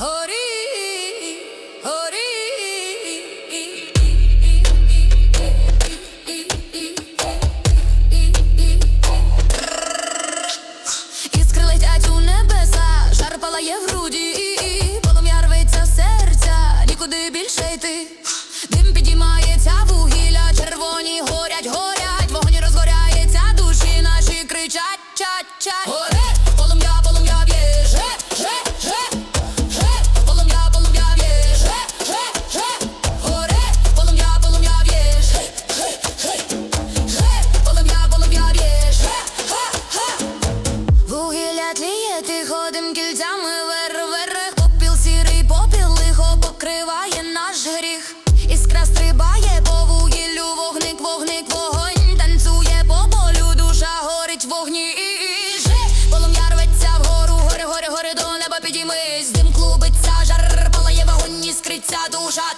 Hori тиходим кільцями вер-вер Попіл сірий, попіл лихо покриває наш гріх. Іскра стрибає по вугіллю, вогник, вогник, вогонь. Танцює по полю, душа горить вогні. Же, полум'я рветься вгору, гори, горе, горе до неба підіймись. Дим клубиться, жар палає вогонь, іскриться душа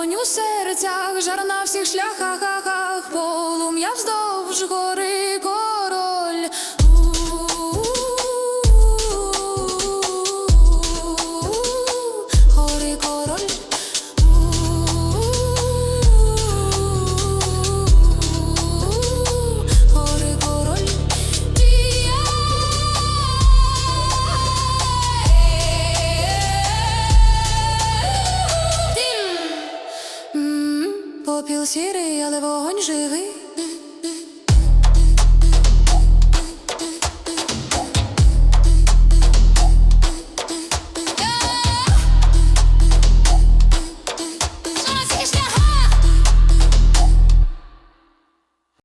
Вогонь у серцях, жар на всіх шляхах, полум'я вздовж гори. попіл сірий, але вогонь живий.